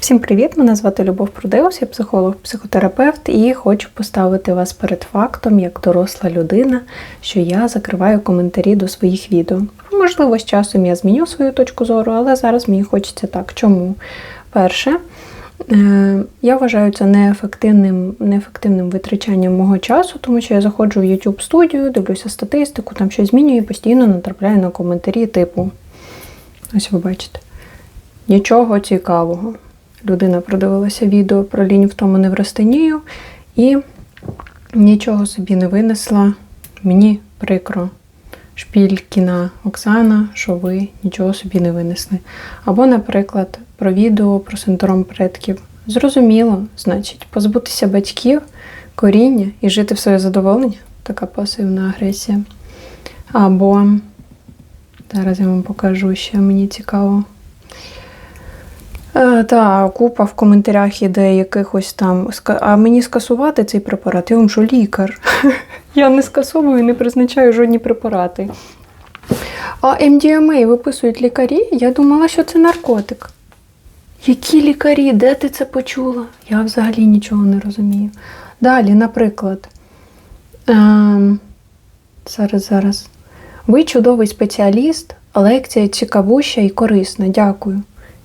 Всім привіт! Мене звати Любов Продеус, я психолог-психотерапевт і хочу поставити вас перед фактом, як доросла людина, що я закриваю коментарі до своїх відео. Можливо, з часом я зміню свою точку зору, але зараз мені хочеться так. Чому? Перше, е, я вважаю це неефективним, неефективним витрачанням мого часу, тому що я заходжу в YouTube студію, дивлюся статистику, там щось змінюю і постійно натрапляю на коментарі типу. Ось ви бачите. Нічого цікавого. Людина продивилася відео про лінь в тому неврастенію і нічого собі не винесла. Мені прикро. Шпількіна Оксана, що ви нічого собі не винесли. Або, наприклад, про відео про синдром предків. Зрозуміло, значить, позбутися батьків, коріння і жити в своє задоволення така пасивна агресія. Або зараз я вам покажу, що мені цікаво. Е, Та, купа в коментарях іде якихось там. А мені скасувати цей препарат? Я вам що лікар. Я не скасовую не призначаю жодні препарати. А MDMA виписують лікарі. Я думала, що це наркотик. Які лікарі? Де ти це почула? Я взагалі нічого не розумію. Далі, наприклад, ем, зараз, зараз. Ви чудовий спеціаліст, лекція цікавуща і корисна. Дякую.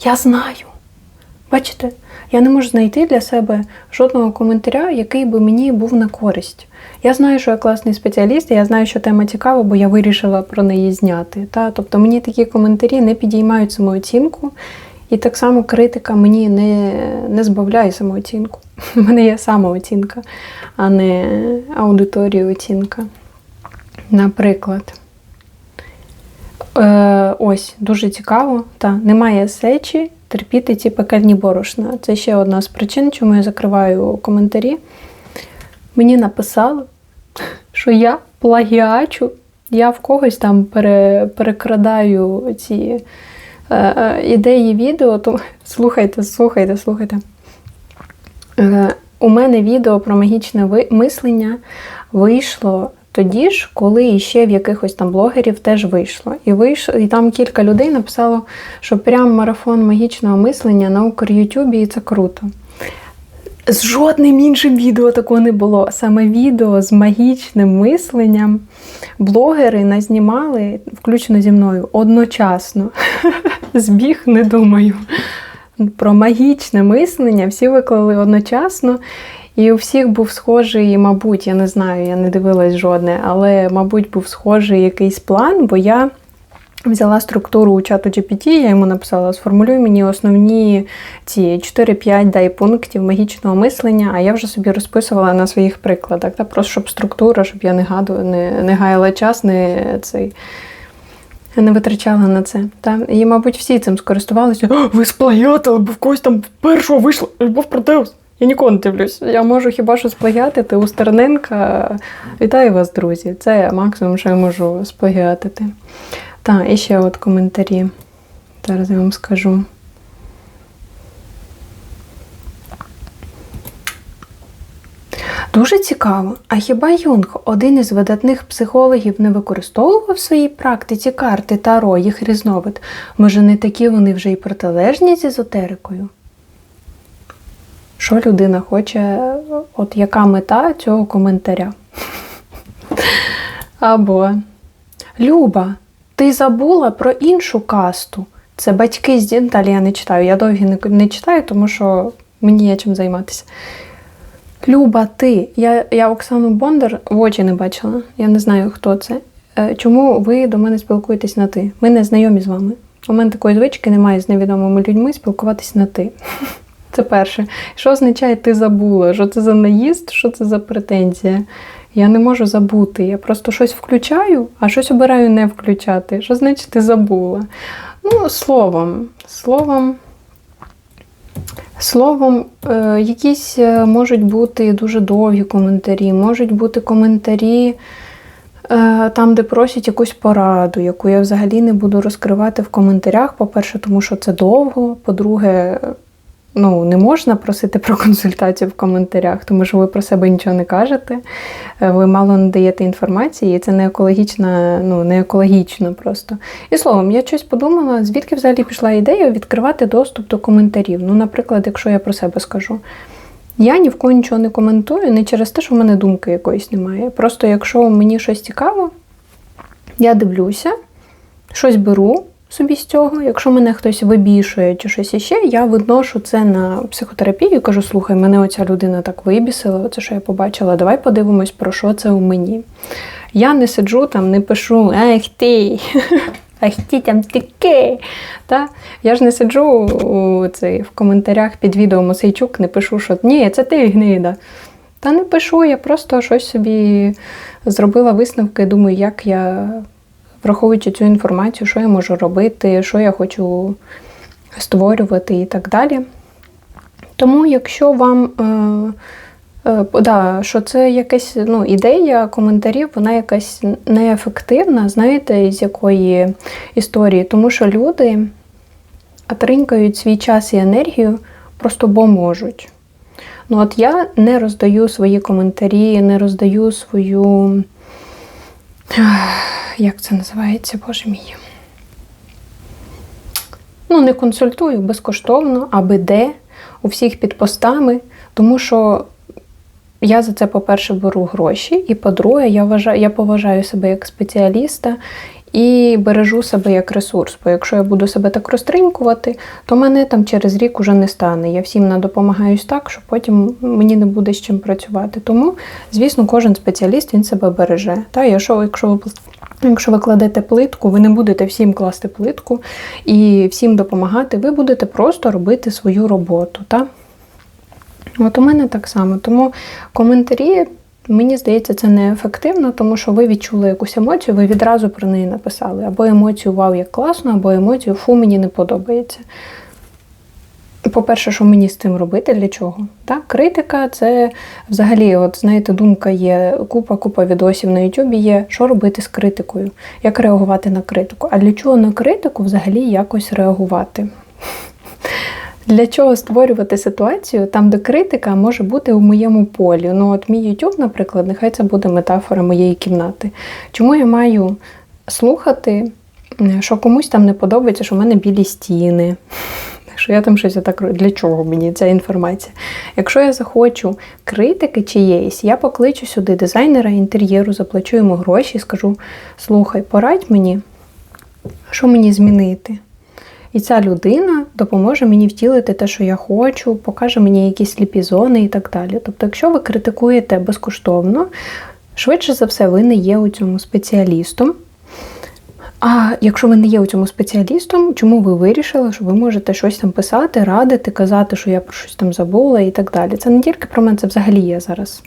Я знаю. Бачите, я не можу знайти для себе жодного коментаря, який би мені був на користь. Я знаю, що я класний спеціаліст, і я знаю, що тема цікава, бо я вирішила про неї зняти. Та? Тобто мені такі коментарі не підіймають самооцінку, і так само критика мені не, не збавляє самооцінку. У мене є самооцінка, а не аудиторія оцінка. Наприклад. Е, ось, дуже цікаво. Та, немає сечі терпіти ці пекельні борошна. Це ще одна з причин, чому я закриваю коментарі. Мені написали, що я плагіачу, я в когось там пере, перекрадаю ці е, е, ідеї відео. То, слухайте, слухайте, слухайте. Е, у мене відео про магічне мислення вийшло тоді ж, коли ще в якихось там блогерів теж вийшло. І вийшло, і там кілька людей написало, що прям марафон магічного мислення на Укр-Ютубі, і це круто. З жодним іншим відео такого не було. Саме відео з магічним мисленням блогери назнімали, включно зі мною, одночасно. Збіг, не думаю. Про магічне мислення всі виклали одночасно. І у всіх був схожий, мабуть, я не знаю, я не дивилась жодне, але, мабуть, був схожий якийсь план, бо я взяла структуру у чату GPT, я йому написала: сформулюй мені основні ці 4-5 дай пунктів магічного мислення, а я вже собі розписувала на своїх прикладах. Та просто щоб структура, щоб я не гаду, не, не гаяла час, не цей. Не витрачала на це. Та? І, мабуть, всі цим скористувалися. Ви сплагіатили, бо в когось там першого вийшло. Любов Протеус. Я ніколи не дивлюсь. Я можу хіба що сплагіатити у Стерненка. Вітаю вас, друзі. Це максимум, що я можу сплагіатити. Так, і ще от коментарі. Зараз я вам скажу. Дуже цікаво. А хіба Юнг, один із видатних психологів, не використовував в своїй практиці карти Таро, їх різновид? Може, не такі вони вже й протилежні з езотерикою? Що людина хоче, от яка мета цього коментаря? Або Люба, ти забула про іншу касту. Це батьки з дін- Далі я не читаю. Я довгі не, не читаю, тому що мені є чим займатися. Люба, ти. Я, я Оксану Бондар в очі не бачила. Я не знаю, хто це. Е, Чому ви до мене спілкуєтесь на ти? Ми не знайомі з вами. У мене такої звички немає з невідомими людьми спілкуватись на ти. Це перше. Що означає ти забула? Що це за наїзд? Що це за претензія? Я не можу забути. Я просто щось включаю, а щось обираю не включати. Що значить ти забула? Ну, словом, словом. Словом, е, якісь е, можуть бути дуже довгі коментарі, можуть бути коментарі е, там, де просять якусь пораду, яку я взагалі не буду розкривати в коментарях. По-перше, тому що це довго. По-друге, ну, не можна просити про консультацію в коментарях, тому що ви про себе нічого не кажете, е, ви мало не даєте інформації, і це не екологічно, ну, не екологічно просто. І словом, я щось подумала, звідки взагалі пішла ідея відкривати доступ до коментарів. Ну, наприклад, якщо я про себе скажу. Я ні в кого нічого не коментую, не через те, що в мене думки якоїсь немає. Просто якщо мені щось цікаво, я дивлюся, щось беру собі з цього. Якщо мене хтось вибішує чи щось іще, я відношу це на психотерапію і кажу: слухай, мене оця людина так вибісила, оце що я побачила, давай подивимось, про що це у мені. Я не сиджу там, не пишу Ех ти! Ах ти там таке. Та? Я ж не сиджу у цей, в коментарях під відео Мосейчук, не пишу, що ні, це ти гнида. Та не пишу, я просто щось собі зробила висновки, думаю, як я, враховуючи цю інформацію, що я можу робити, що я хочу створювати і так далі. Тому, якщо вам е, е, да, що це якась ну, ідея коментарів, вона якась неефективна, знаєте, з якої історії, тому що люди тринькають свій час і енергію просто бо можуть. Ну, от я не роздаю свої коментарі, не роздаю свою. Як це називається, боже мій? Ну, не консультую безкоштовно, аби де, у всіх під постами, тому що я за це, по-перше, беру гроші, і по-друге, я вважаю, я поважаю себе як спеціаліста і бережу себе як ресурс. Бо якщо я буду себе так розтринькувати, то мене там через рік уже не стане. Я всім надопомагаюсь так, що потім мені не буде з чим працювати. Тому, звісно, кожен спеціаліст він себе береже. Та, якщо, якщо ви Якщо ви кладете плитку, ви не будете всім класти плитку і всім допомагати, ви будете просто робити свою роботу. Та? От у мене так само. Тому коментарі Мені здається, це неефективно, тому що ви відчули якусь емоцію, ви відразу про неї написали. Або емоцію Вау, як класно, або емоцію Фу, мені не подобається. По-перше, що мені з цим робити, для чого? Так, Критика це взагалі, от знаєте, думка є, купа-купа відосів на Ютубі є, що робити з критикою, як реагувати на критику. А для чого на критику взагалі якось реагувати? Для чого створювати ситуацію там, де критика може бути у моєму полі? Ну, от мій YouTube, наприклад, нехай це буде метафора моєї кімнати. Чому я маю слухати, що комусь там не подобається, що в мене білі стіни? Що я там щось так для чого мені ця інформація? Якщо я захочу критики чиєїсь, я покличу сюди дизайнера інтер'єру, заплачу йому гроші і скажу: слухай, порадь мені, що мені змінити? І ця людина допоможе мені втілити те, що я хочу, покаже мені якісь сліпі зони і так далі. Тобто, якщо ви критикуєте безкоштовно, швидше за все, ви не є у цьому спеціалістом. А якщо ви не є у цьому спеціалістом, чому ви вирішили, що ви можете щось там писати, радити, казати, що я про щось там забула і так далі. Це не тільки про мене, це взагалі я зараз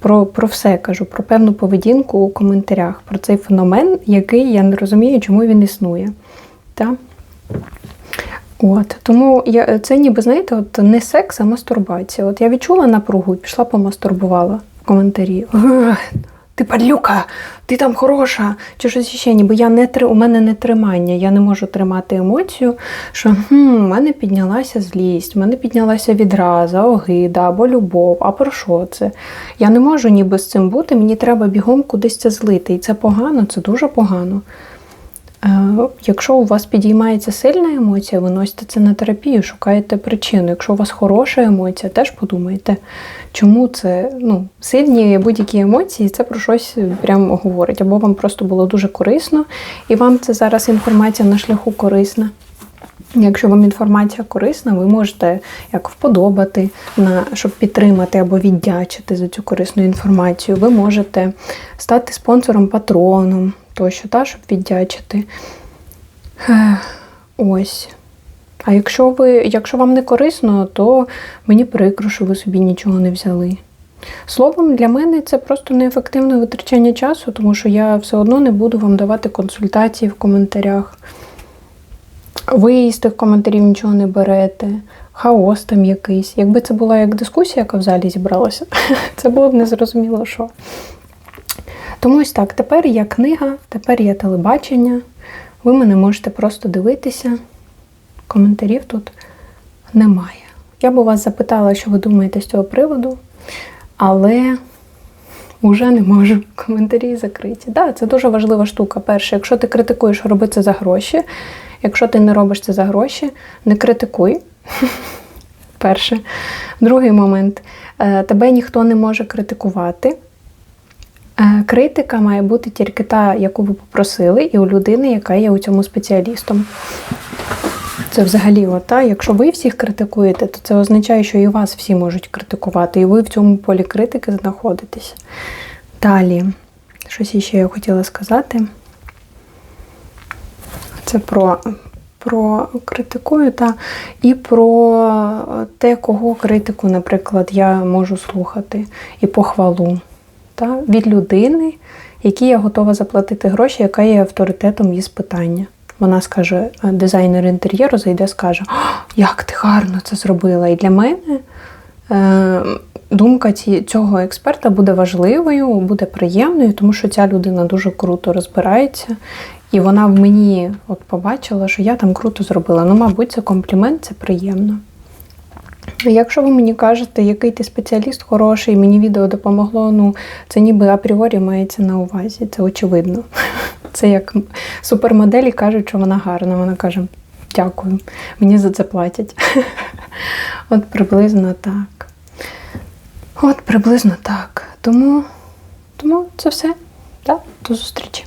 про про все кажу, про певну поведінку у коментарях, про цей феномен, який я не розумію, чому він існує. Так? От, Тому я, це ніби, знаєте, от не секс, а мастурбація. От я відчула напругу пішла помастурбувала в коментарі. Ти падлюка, ти там хороша, чи щось ще, ніби я не у мене не тримання, я не можу тримати емоцію, що хм, у мене піднялася злість, в мене піднялася відраза, огида або любов. А про що це? Я не можу ніби з цим бути, мені треба бігом кудись це злити. І це погано, це дуже погано. Е, якщо у вас підіймається сильна емоція, виносите це на терапію, шукаєте причину. Якщо у вас хороша емоція, теж подумайте, чому це ну, сильні будь-які емоції, це про щось прямо говорить. Або вам просто було дуже корисно, і вам це зараз інформація на шляху корисна. Якщо вам інформація корисна, ви можете як вподобати, на, щоб підтримати або віддячити за цю корисну інформацію. Ви можете стати спонсором, патроном тощо, та, щоб віддячити. Ось. А якщо ви, якщо вам не корисно, то мені прикро, що ви собі нічого не взяли. Словом, для мене це просто неефективне витрачання часу, тому що я все одно не буду вам давати консультації в коментарях. Ви з тих коментарів нічого не берете, хаос там якийсь. Якби це була як дискусія, яка в залі зібралася, це було б незрозуміло що. Тому ось так, тепер є книга, тепер є телебачення. Ви мене можете просто дивитися. Коментарів тут немає. Я би вас запитала, що ви думаєте з цього приводу, але вже не можу. Коментарі закриті. Так, да, це дуже важлива штука. Перше, якщо ти критикуєш, роби це за гроші. Якщо ти не робиш це за гроші, не критикуй. Перше. Другий момент. Е, Тебе ніхто не може критикувати. Е, Критика має бути тільки та, яку ви попросили, і у людини, яка є у цьому спеціалістом. Це взагалі, от, та, якщо ви всіх критикуєте, то це означає, що і вас всі можуть критикувати, і ви в цьому полі критики знаходитесь. Далі, щось ще я хотіла сказати. Це про, про критикую та і про те, кого критику, наприклад, я можу слухати, і похвалу та, від людини, якій я готова заплатити гроші, яка є авторитетом із питання. Вона скаже, дизайнер інтер'єру зайде, скаже, як ти гарно це зробила. І для мене е, думка цього експерта буде важливою, буде приємною, тому що ця людина дуже круто розбирається. І вона в мені от побачила, що я там круто зробила. Ну, мабуть, це комплімент, це приємно. Якщо ви мені кажете, який ти спеціаліст хороший, мені відео допомогло, ну це ніби апріорі мається на увазі, це очевидно. Це як супермоделі кажуть, що вона гарна. Вона каже, дякую, мені за це платять. От приблизно так. От приблизно так. Тому, тому це все. Так, До зустрічі.